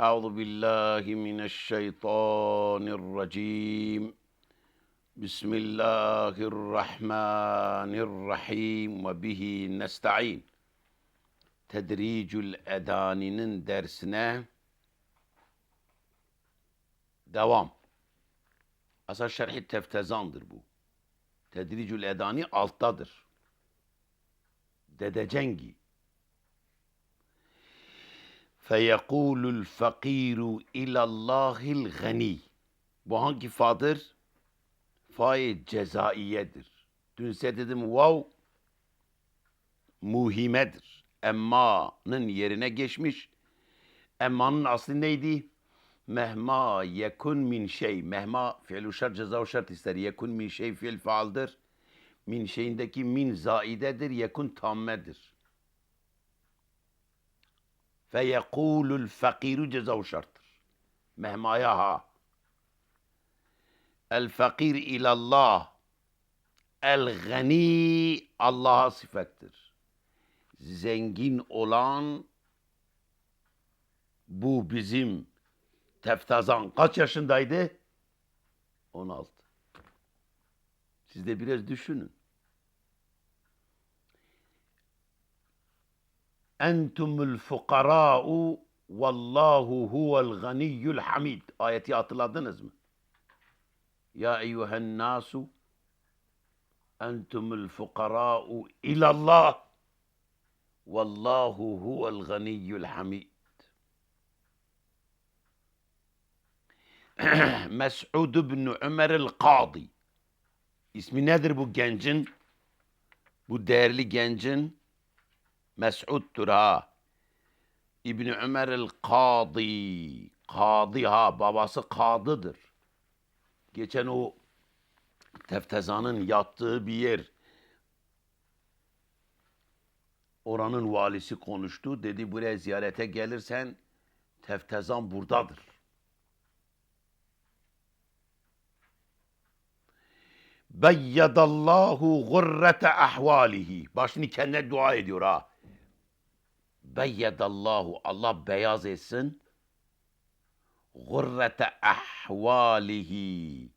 أعوذ بالله من الشيطان الرجيم بسم الله الرحمن الرحيم وبه نستعين Tedricül Edani'nin dersine devam. Asal şerhi teftezandır bu. Tedricül Edani alttadır. Dedecengi. Feyekulul fakiru ilallahil gani. Bu hangi fadır? Fay cezaiyedir. Dün size dedim vav muhimedir. Emma'nın yerine geçmiş. Emma'nın aslı neydi? Mehma yekun min şey. Mehma fiil şart ceza şart ister. Yekun min şey fiil faaldır. Min şeyindeki min zaidedir. Yekun tammedir. Fe yekulul fakiru ceza şarttır. Mehmaya ha. El fakir ilallah. El gani Allah'a sıfattır. Zengin olan bu bizim Teftazan kaç yaşındaydı? 16. Siz de biraz düşünün. أنتم الفقراء والله هو الغني الحميد. آية atıladınız دنزم يا أيها الناس أنتم الفقراء إلى الله والله هو الغني الحميد. مسعود بن عمر القاضي. اسمي نادر بو جنجن بو دارلي جنجن. Mes'ud'dur ha. İbn Ömer el-Kadi. Kadi ha. Babası kadıdır. Geçen o Teftezan'ın yattığı bir yer. Oranın valisi konuştu. Dedi buraya ziyarete gelirsen Teftezan buradadır. Beyyadallahu gurrete ahvalihi. Başını kendine dua ediyor ha. Beyyadallahu Allah beyaz etsin. Gurrete ahvalihi.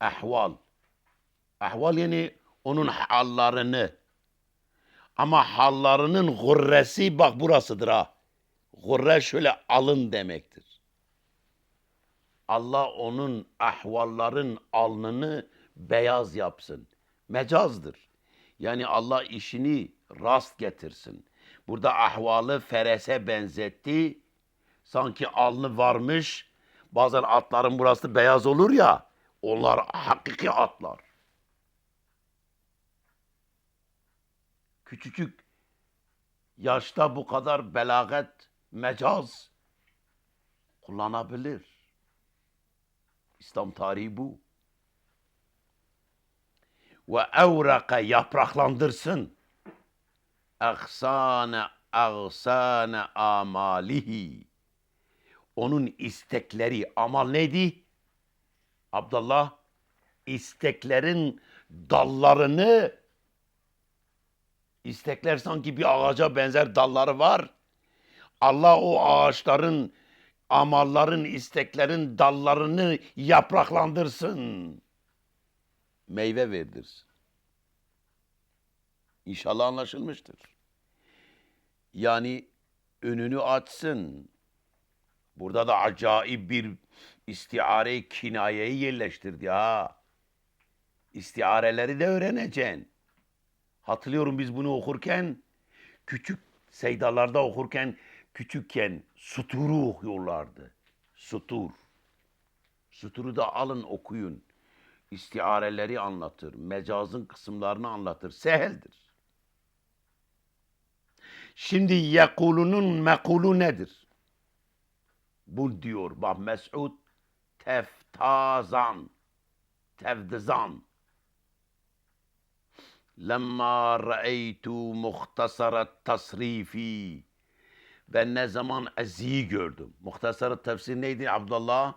Ahval. Ahval yani onun hallarını. Ama hallarının gurresi bak burasıdır ha. Gurre şöyle alın demektir. Allah onun ahvalların alnını beyaz yapsın. Mecazdır. Yani Allah işini rast getirsin. Burada ahvalı ferese benzetti. Sanki alnı varmış. Bazen atların burası beyaz olur ya. Onlar hakiki atlar. Küçücük yaşta bu kadar belagat, mecaz kullanabilir. İslam tarihi bu ve evraka yapraklandırsın. Aksane aksane amalihi. Onun istekleri, amal neydi? Abdullah, isteklerin dallarını, istekler sanki bir ağaca benzer dalları var. Allah o ağaçların, amalların, isteklerin dallarını yapraklandırsın meyve verdirsin. İnşallah anlaşılmıştır. Yani önünü açsın. Burada da acayip bir istiare kinayeyi yerleştirdi ha. İstiareleri de öğreneceksin. Hatırlıyorum biz bunu okurken küçük seydalarda okurken küçükken suturu okuyorlardı. Sutur. Suturu da alın okuyun istiareleri anlatır, mecazın kısımlarını anlatır. Seheldir. Şimdi yekulunun mekulu nedir? Bu diyor bak Mes'ud teftazan, tevdizan. Lemma ra'eytu muhtasarat tasrifi. Ben ne zaman Ezzi'yi gördüm. Muhtasarat tefsir neydi Abdullah?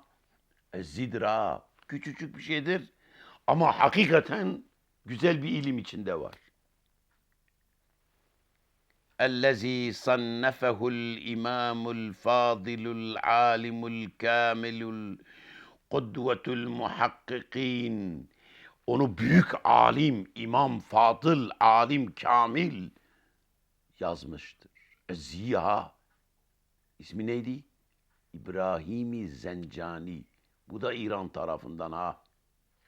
Ezzi'dir ha. Küçücük bir şeydir. Ama hakikaten güzel bir ilim içinde var. الذي صنفه الإمام الفاضل العالم الكامل القدوة المحققين onu büyük alim, İmam Fadıl, alim kamil yazmıştır. Ziya. İsmi neydi? İbrahimi Zencani. Bu da İran tarafından ha.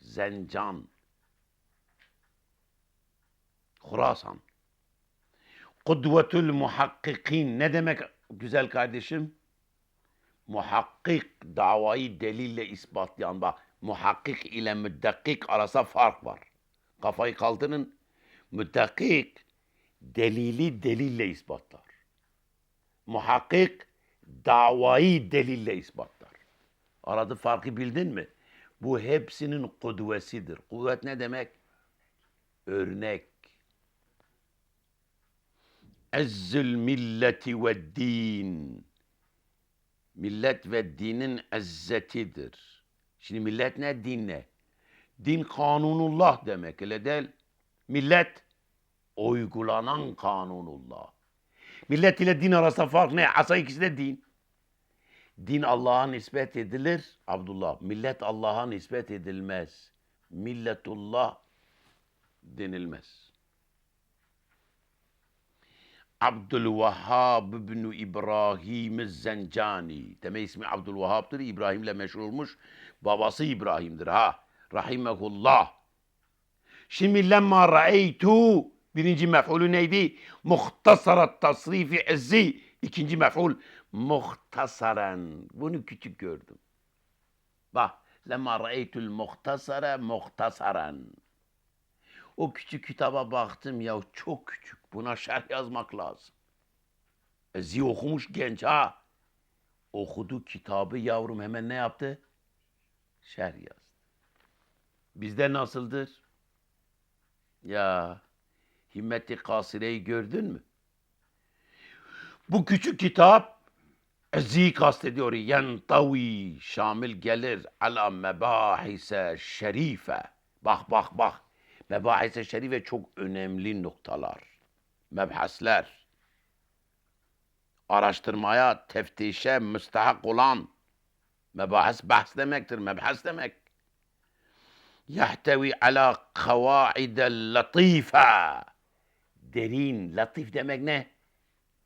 Zencan. Khurasan. Kudvetül muhakkikin. Ne demek güzel kardeşim? Muhakkik davayı delille ispatlayan bak. Muhakkik ile müddakik arasında fark var. Kafayı kaldırın. Müddakik delili delille ispatlar. Muhakkik davayı delille ispatlar. Arada farkı bildin mi? Bu hepsinin kudvesidir. Kuvvet ne demek? Örnek. Ezzül milleti ve din. Millet ve dinin ezzetidir. Şimdi millet ne? Din ne? Din kanunullah demek. Öyle değil. Millet uygulanan kanunullah. Millet ile din arasında fark ne? Asa ikisi de din. Din Allah'a nispet edilir. Abdullah. Millet Allah'a nispet edilmez. Milletullah denilmez. Abdülvehhab ibn İbrahim Zencani. Deme ismi Abdülvehhab'dır. İbrahim'le meşhur olmuş. Babası İbrahim'dir ha. Rahimehullah. Şimdi lemma ra'eytu birinci mef'ulü neydi? Muhtasarat tasrifi ezzi. İkinci mef'ul muhtasaren. Bunu küçük gördüm. Bak. Lemma ra'eytul muhtasara muhtasaren. O küçük kitaba baktım ya çok küçük. Buna şerh yazmak lazım. Ezi okumuş genç ha. Okudu kitabı yavrum hemen ne yaptı? Şerh yazdı. Bizde nasıldır? Ya himmeti kasireyi gördün mü? Bu küçük kitap Ezi kastediyor. Yentavi şamil gelir ala mebahise şerife. Bak bak bak. Mebahise şerife çok önemli noktalar. Mebhasler. Araştırmaya, teftişe müstahak olan mebahis bahs demektir. Mebhas demek. Yahtevi ala kavaidel latife. Derin, latif demek ne?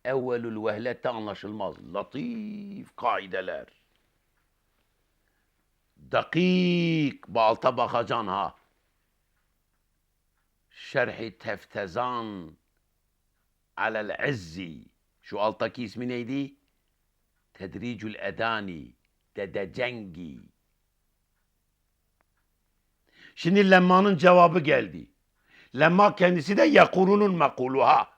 Evvelül vehlette anlaşılmaz. Latif kaideler. Dakik, balta bakacan ha. Şerhi teftezan alel izzi. Şu alttaki ismi neydi? Tedricül edani. Dede Cengi. Şimdi lemmanın cevabı geldi. Lemma kendisi de yakulunun mekulu ha.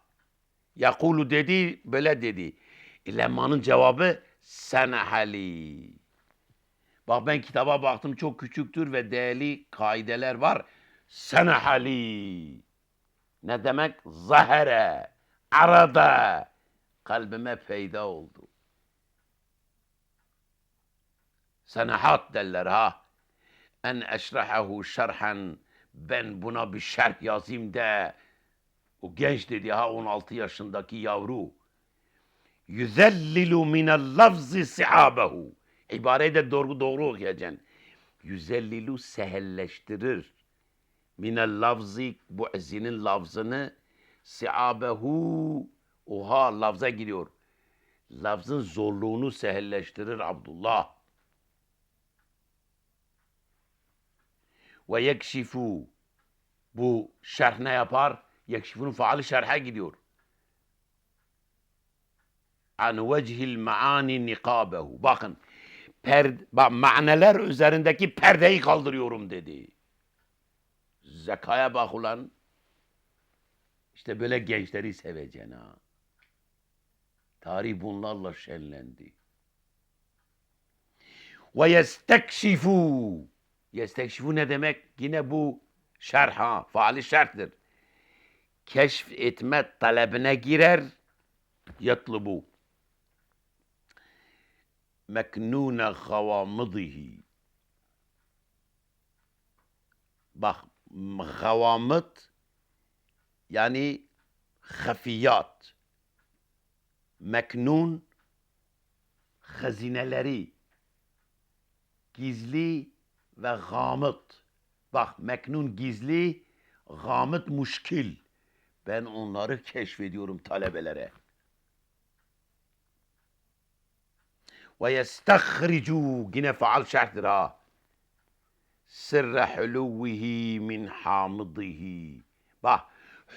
Yakulu dedi, böyle dedi. E, lemmanın cevabı senehali. Bak ben kitaba baktım çok küçüktür ve değerli kaideler var. Senehali. Ne demek? Zahere. Arada. Kalbime peyda oldu. Senehat derler ha. En eşrahahu şerhen. Ben buna bir şerh yazayım de. O genç dedi ha 16 yaşındaki yavru. Yüzellilu minel lafzi sihabehu. İbareyi de doğru doğru okuyacaksın. Yüzellilu sehelleştirir. Minel lafzi bu ezinin lafzını sihabehu oha lafza gidiyor. Lafzın zorluğunu sehelleştirir Abdullah. Ve yekşifu bu şerh ne yapar? Yekşifunun faali şerhe gidiyor. An vechil maani nikabehu. Bakın per, bak, maneler üzerindeki perdeyi kaldırıyorum dedi. Zekaya bak ulan. İşte böyle gençleri seveceksin ha. Tarih bunlarla şenlendi. Ve yestekşifu. Yestekşifu ne demek? Yine bu şerha, faali şerhtir. Keşf etme talebine girer. Yatlıbu. Meknune havamıdihi. Bak, havamıt yani hafiyat. meknun hazineleri gizli ve gamıt. Bak meknun gizli, gamıt muşkil. Ben onları keşfediyorum talebelere. Ve yestahricu yine faal şerhtir ha. Sırra huluvihi min hamıdihi. Bak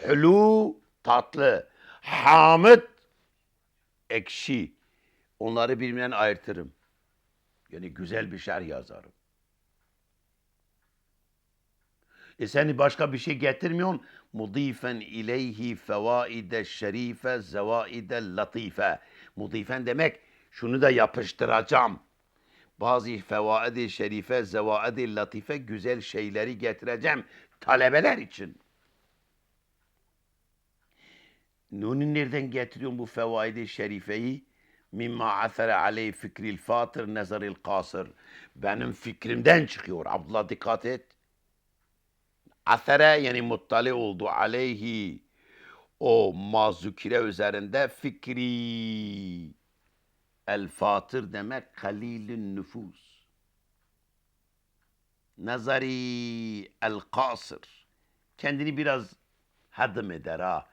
hulu tatlı, hamid ekşi. Onları birbirinden ayırtırım. Yani güzel bir şerh yazarım. E seni başka bir şey getirmiyorsun. Mudifen ileyhi fevaide şerife zevaide latife. Mudifen demek şunu da yapıştıracağım. Bazı fevaide şerife, zevaide latife güzel şeyleri getireceğim talebeler için. Nun'u nereden getiriyorsun bu fevaide şerifeyi? Mimma asere aleyh fikril fatır nezaril kasır. Benim fikrimden çıkıyor. Abdullah dikkat et. Asere yani muttali oldu aleyhi o mazukire üzerinde fikri el fatır demek kalilün nüfus. Nazari el kasır. Kendini biraz hadım eder ha.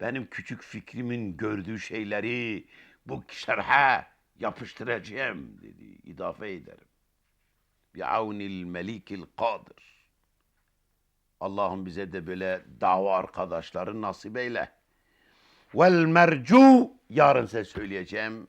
Benim küçük fikrimin gördüğü şeyleri bu şerhe yapıştıracağım dedi. İdafe ederim. Bi'avnil melikil kadir. Allah'ım bize de böyle dava arkadaşları nasip eyle. Vel mercu yarın size söyleyeceğim.